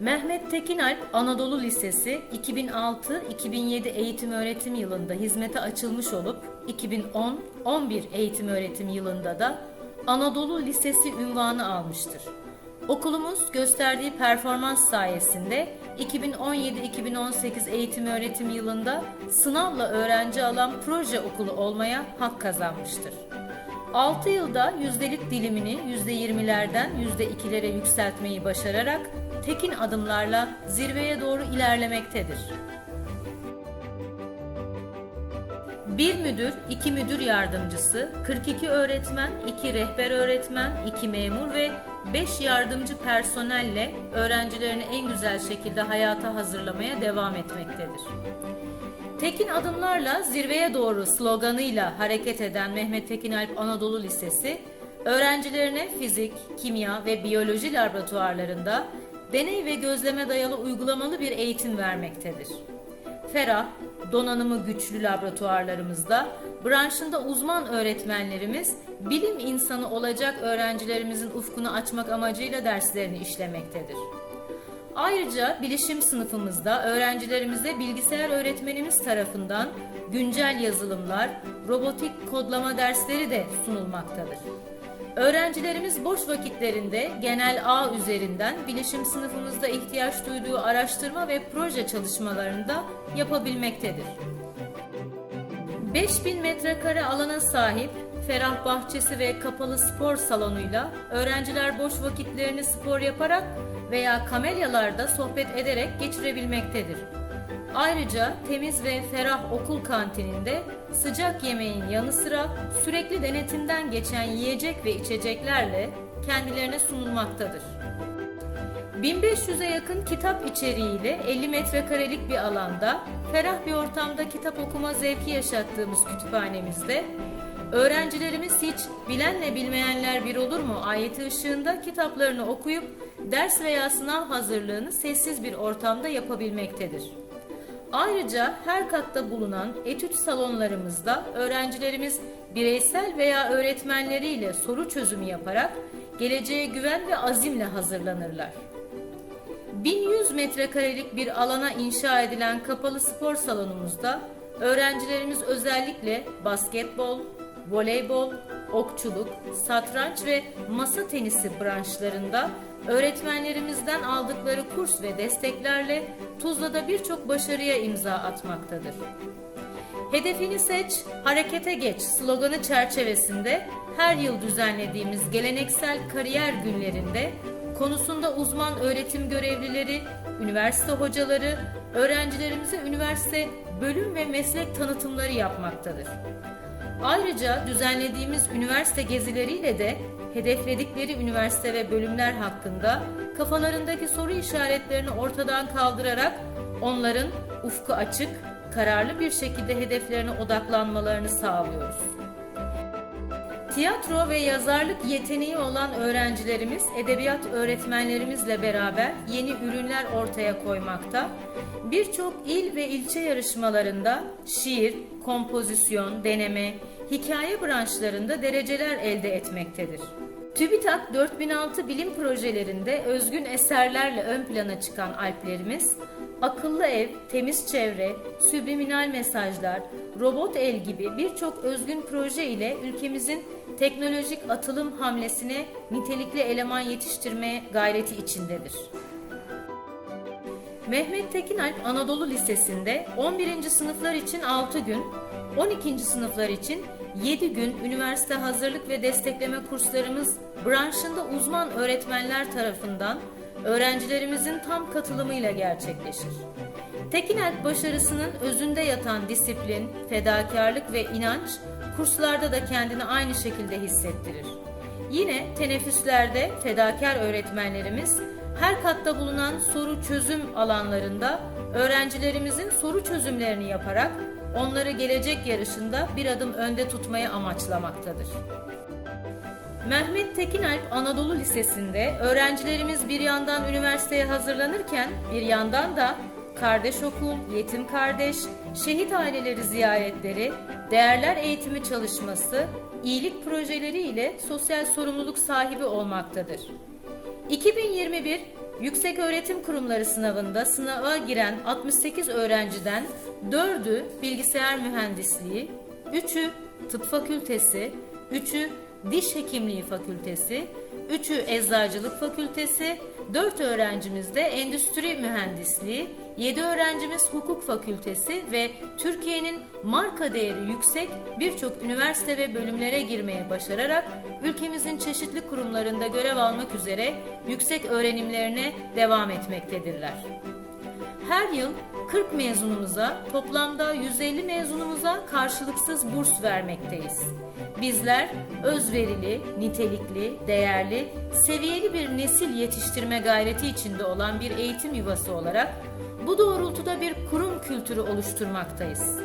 Mehmet Tekinalp Anadolu Lisesi 2006-2007 eğitim öğretim yılında hizmete açılmış olup 2010-11 eğitim öğretim yılında da Anadolu Lisesi ünvanı almıştır. Okulumuz gösterdiği performans sayesinde 2017-2018 eğitim öğretim yılında sınavla öğrenci alan proje okulu olmaya hak kazanmıştır. 6 yılda yüzdelik dilimini %20'lerden %2'lere yükseltmeyi başararak tekin adımlarla zirveye doğru ilerlemektedir. Bir müdür, iki müdür yardımcısı, 42 öğretmen, 2 rehber öğretmen, 2 memur ve 5 yardımcı personelle öğrencilerini en güzel şekilde hayata hazırlamaya devam etmektedir. Tekin adımlarla zirveye doğru sloganıyla hareket eden Mehmet Tekin Alp Anadolu Lisesi, öğrencilerine fizik, kimya ve biyoloji laboratuvarlarında deney ve gözleme dayalı uygulamalı bir eğitim vermektedir. Ferah, donanımı güçlü laboratuvarlarımızda branşında uzman öğretmenlerimiz bilim insanı olacak öğrencilerimizin ufkunu açmak amacıyla derslerini işlemektedir. Ayrıca bilişim sınıfımızda öğrencilerimize bilgisayar öğretmenimiz tarafından güncel yazılımlar, robotik kodlama dersleri de sunulmaktadır. Öğrencilerimiz boş vakitlerinde genel ağ üzerinden bilişim sınıfımızda ihtiyaç duyduğu araştırma ve proje çalışmalarını da yapabilmektedir. 5000 metrekare alana sahip ferah bahçesi ve kapalı spor salonuyla öğrenciler boş vakitlerini spor yaparak veya kamelyalarda sohbet ederek geçirebilmektedir. Ayrıca temiz ve ferah okul kantininde sıcak yemeğin yanı sıra sürekli denetimden geçen yiyecek ve içeceklerle kendilerine sunulmaktadır. 1500'e yakın kitap içeriğiyle 50 metrekarelik bir alanda ferah bir ortamda kitap okuma zevki yaşattığımız kütüphanemizde öğrencilerimiz hiç bilenle bilmeyenler bir olur mu ayeti ışığında kitaplarını okuyup ders veya sınav hazırlığını sessiz bir ortamda yapabilmektedir. Ayrıca her katta bulunan etüt salonlarımızda öğrencilerimiz bireysel veya öğretmenleriyle soru çözümü yaparak geleceğe güven ve azimle hazırlanırlar. 1100 metrekarelik bir alana inşa edilen kapalı spor salonumuzda öğrencilerimiz özellikle basketbol, voleybol, okçuluk, satranç ve masa tenisi branşlarında öğretmenlerimizden aldıkları kurs ve desteklerle Tuzla'da birçok başarıya imza atmaktadır. Hedefini seç, harekete geç sloganı çerçevesinde her yıl düzenlediğimiz geleneksel kariyer günlerinde konusunda uzman öğretim görevlileri, üniversite hocaları, öğrencilerimize üniversite bölüm ve meslek tanıtımları yapmaktadır. Ayrıca düzenlediğimiz üniversite gezileriyle de hedefledikleri üniversite ve bölümler hakkında kafalarındaki soru işaretlerini ortadan kaldırarak onların ufku açık, kararlı bir şekilde hedeflerine odaklanmalarını sağlıyoruz. Tiyatro ve yazarlık yeteneği olan öğrencilerimiz edebiyat öğretmenlerimizle beraber yeni ürünler ortaya koymakta. Birçok il ve ilçe yarışmalarında şiir, kompozisyon, deneme, hikaye branşlarında dereceler elde etmektedir. TÜBİTAK 4006 bilim projelerinde özgün eserlerle ön plana çıkan alplerimiz, akıllı ev, temiz çevre, sübliminal mesajlar, robot el gibi birçok özgün proje ile ülkemizin teknolojik atılım hamlesine nitelikli eleman yetiştirmeye gayreti içindedir. Mehmet Tekinalp Anadolu Lisesi'nde 11. sınıflar için 6 gün, 12. sınıflar için 7 gün üniversite hazırlık ve destekleme kurslarımız branşında uzman öğretmenler tarafından öğrencilerimizin tam katılımıyla gerçekleşir. Tekinalp başarısının özünde yatan disiplin, fedakarlık ve inanç kurslarda da kendini aynı şekilde hissettirir. Yine teneffüslerde fedakar öğretmenlerimiz her katta bulunan soru çözüm alanlarında öğrencilerimizin soru çözümlerini yaparak onları gelecek yarışında bir adım önde tutmayı amaçlamaktadır. Mehmet Tekinalp Anadolu Lisesi'nde öğrencilerimiz bir yandan üniversiteye hazırlanırken bir yandan da kardeş okul, yetim kardeş, şehit aileleri ziyaretleri, değerler eğitimi çalışması, iyilik projeleri ile sosyal sorumluluk sahibi olmaktadır. 2021 Yüksek Öğretim Kurumları sınavında sınava giren 68 öğrenciden 4'ü bilgisayar mühendisliği, 3'ü tıp fakültesi, 3'ü diş hekimliği fakültesi, 3'ü eczacılık fakültesi, 4 öğrencimiz de endüstri mühendisliği, 7 öğrencimiz hukuk fakültesi ve Türkiye'nin marka değeri yüksek birçok üniversite ve bölümlere girmeye başararak ülkemizin çeşitli kurumlarında görev almak üzere yüksek öğrenimlerine devam etmektedirler. Her yıl 40 mezunumuza, toplamda 150 mezunumuza karşılıksız burs vermekteyiz. Bizler özverili, nitelikli, değerli, seviyeli bir nesil yetiştirme gayreti içinde olan bir eğitim yuvası olarak bu doğrultuda bir kurum kültürü oluşturmaktayız.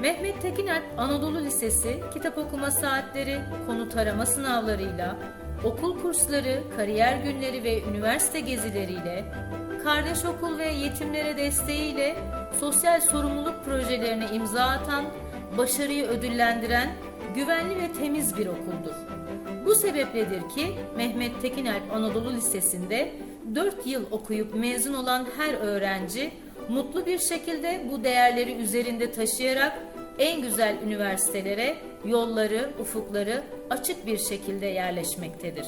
Mehmet Tekinalp Anadolu Lisesi kitap okuma saatleri, konu tarama sınavlarıyla, okul kursları, kariyer günleri ve üniversite gezileriyle, kardeş okul ve yetimlere desteğiyle sosyal sorumluluk projelerine imza atan, başarıyı ödüllendiren, güvenli ve temiz bir okuldur. Bu sebepledir ki Mehmet Tekinalp Anadolu Lisesi'nde 4 yıl okuyup mezun olan her öğrenci mutlu bir şekilde bu değerleri üzerinde taşıyarak en güzel üniversitelere yolları, ufukları açık bir şekilde yerleşmektedir.